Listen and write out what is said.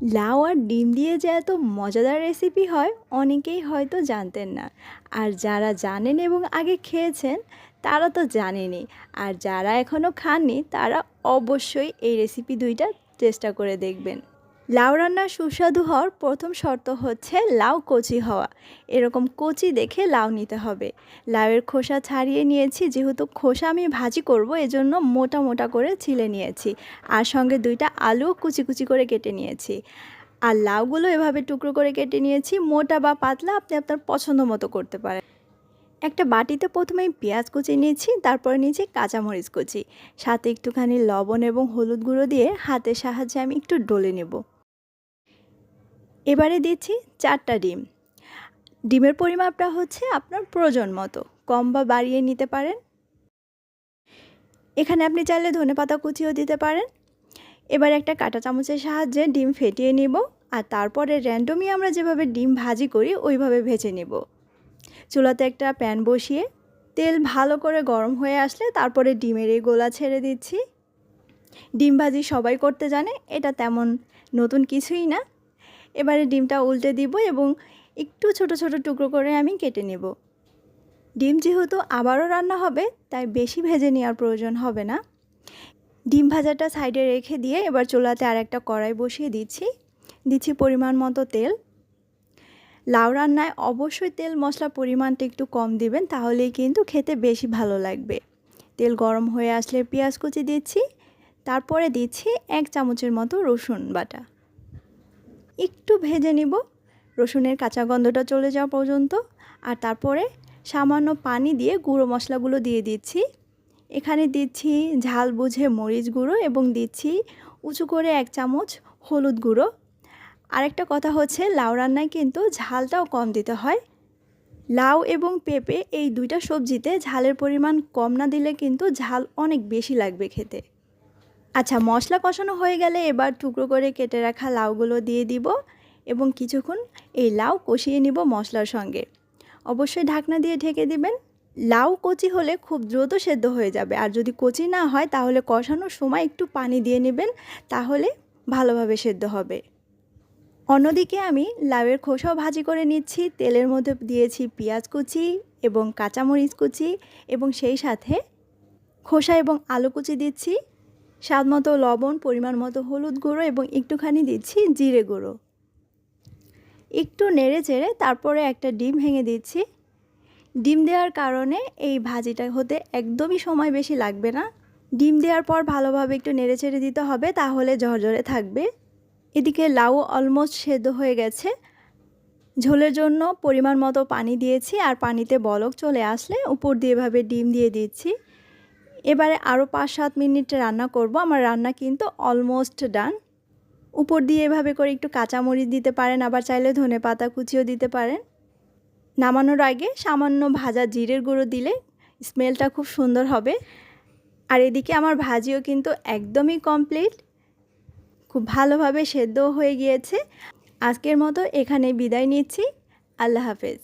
লাউ আর ডিম দিয়ে যে এত মজাদার রেসিপি হয়, অনেকেই হয়তো জানতেন না। আর যারা জানেন এবং আগে খেয়েছেন, তারা তো জানেনি আর যারা এখনও খাননি, তারা অবশ্যই এই রেসিপি দুইটা চেষ্টা করে দেখবেন। লাউ রান্না সুস্বাদু হওয়ার প্রথম শর্ত হচ্ছে লাউ কচি হওয়া। এরকম কচি দেখে লাউ নিতে হবে। লাউয়ের খোসা ছাড়িয়ে নিয়েছি, যেহেতু খোসা আমি ভাজি করব, এজন্য মোটা মোটা করে ছিলে নিয়েছি। আর সঙ্গে দুইটা আলু কুচি কুচি করে কেটে নিয়েছি। আর লাউগুলো এভাবে টুকরো করে কেটে নিয়েছি, মোটা বা পাতলা, আপনি আপনার পছন্দ মতো করতে পারেন। একটা বাটিতে প্রথমে পেঁয়াজ কুচি নিয়েছি, তারপরে নিয়েছি কাঁচামরিচ কুচি। সাথে একটুখানি লবণ এবং হলুদ গুঁড়ো দিয়ে হাতের সাহায্যে আমি একটু ডলে নেব। এবারে দিচ্ছি চারটা ডিম। ডিমের পরিমাপটা হচ্ছে আপনার প্রয়োজন মতো। কম বা বাড়িয়ে নিতে পারেন। এখানে আপনি চাইলে ধনে পাতা কুচিও দিতে পারেন। এবার একটা কাঁটা চামচের সাহায্যে ডিম ফেটিয়ে নিব আর তারপরে র্যান্ডমই আমরা যেভাবে ডিম ভাজি করি, ওইভাবে ভেজে নিব। চুলাতে একটা প্যান বসিয়ে তেল ভালো করে গরম হয়ে আসলে তারপরে ডিমের এই গোলা ছেড়ে দিচ্ছি। ডিম ভাজি সবাই করতে জানে, এটা তেমন নতুন কিছুই না। এবারে ডিমটা উল্টে দিব এবং একটু ছোট ছোট টুকরো করে আমি কেটে নেব। ডিম যেহেতু আবারও রান্না হবে, তাই বেশি ভেজে নেওয়ার প্রয়োজন হবে না। ডিম ভাজাটা সাইডে রেখে দিয়ে এবার চুলাতে আর একটা কড়াই বসিয়ে দিচ্ছি। দিচ্ছি পরিমাণ মতো তেল। লাউ রান্নায় অবশ্যই তেল মশলা পরিমাণটা একটু কম দিবেন, তাহলেই কিন্তু খেতে বেশি ভালো লাগবে। তেল গরম হয়ে আসলে পেঁয়াজ কুচি দিচ্ছি। তারপরে দিচ্ছি এক চামচের মতো রসুন বাটা। একটু ভেজে নিব। রসুনের কাঁচা গন্ধটা চলে যাওয়া পর্যন্ত। আর তারপরে সামান্য পানি দিয়ে গুঁড়ো মশলাগুলো দিয়ে দিচ্ছি। এখানে দিচ্ছি ঝাল বুঝে মরিচ গুঁড়ো এবং দিচ্ছি উঁচু করে এক চামচ হলুদ গুঁড়ো। আরেকটা কথা হচ্ছে, লাউ রান্নায় কিন্তু ঝালটাও কম দিতে হয়। লাউ এবং পেঁপে এই দুইটা সবজিতে ঝালের পরিমাণ কম না দিলে কিন্তু ঝাল অনেক বেশি লাগবে খেতে। আচ্ছা মশলা কষানো হয়ে গেলে এবার টুকরো করে কেটে রাখা লাউগুলো দিয়ে দিব এবং কিছুক্ষণ এই লাউ কষিয়ে নিব মশলার সঙ্গে। অবশ্যই ঢাকনা দিয়ে ঢেকে দিবেন। লাউ কচি হলে খুব দ্রুত সেদ্ধ হয়ে যাবে। আর যদি কচি না হয়, তাহলে কষানোর সময় একটু পানি দিয়ে নেবেন, তাহলে ভালোভাবে সেদ্ধ হবে। অন্যদিকে আমি লাউয়ের খোসাও ভাজি করে নিচ্ছি। তেলের মধ্যে দিয়েছি পেঁয়াজ কুচি এবং কাঁচামরিচ কুচি এবং সেই সাথে খোসা এবং আলু কুচি দিচ্ছি। স্বাদ মতো লবণ, পরিমাণ মতো হলুদ গুঁড়ো এবং একটুখানি দিচ্ছি জিরে গুঁড়ো। একটু নেড়ে চেড়ে তারপরে একটা ডিম ভেঙে দিচ্ছি। ডিম দেওয়ার কারণে এই ভাজিটা হতে একদমই সময় বেশি লাগবে না। ডিম দেওয়ার পর ভালোভাবে একটু নেড়ে চেড়ে দিতে হবে, তাহলে ঝরঝরে থাকবে। এদিকে লাউ অলমোস্ট সেদ্ধ হয়ে গেছে। ঝোলের জন্য পরিমাণ মতো পানি দিয়েছি, আর পানিতে বলক চলে আসলে উপর দিয়ে এভাবে ডিম দিয়ে দিচ্ছি। এবারে আরও পাঁচ সাত মিনিট রান্না করব। আমার রান্না কিন্তু অলমোস্ট ডান উপর দিয়ে এভাবে করে একটু কাঁচামরিচ দিতে পারেন, আবার চাইলে ধনে পাতা কুচিও দিতে পারেন। নামানোর আগে সামান্য ভাজা জিরের গুঁড়ো দিলে স্মেলটা খুব সুন্দর হবে। আর এদিকে আমার ভাজিও কিন্তু একদমই কমপ্লিট খুব ভালোভাবে সেদ্ধ হয়ে গিয়েছে। আজকের মতো এখানে বিদায় নিচ্ছি। আল্লাহ হাফেজ।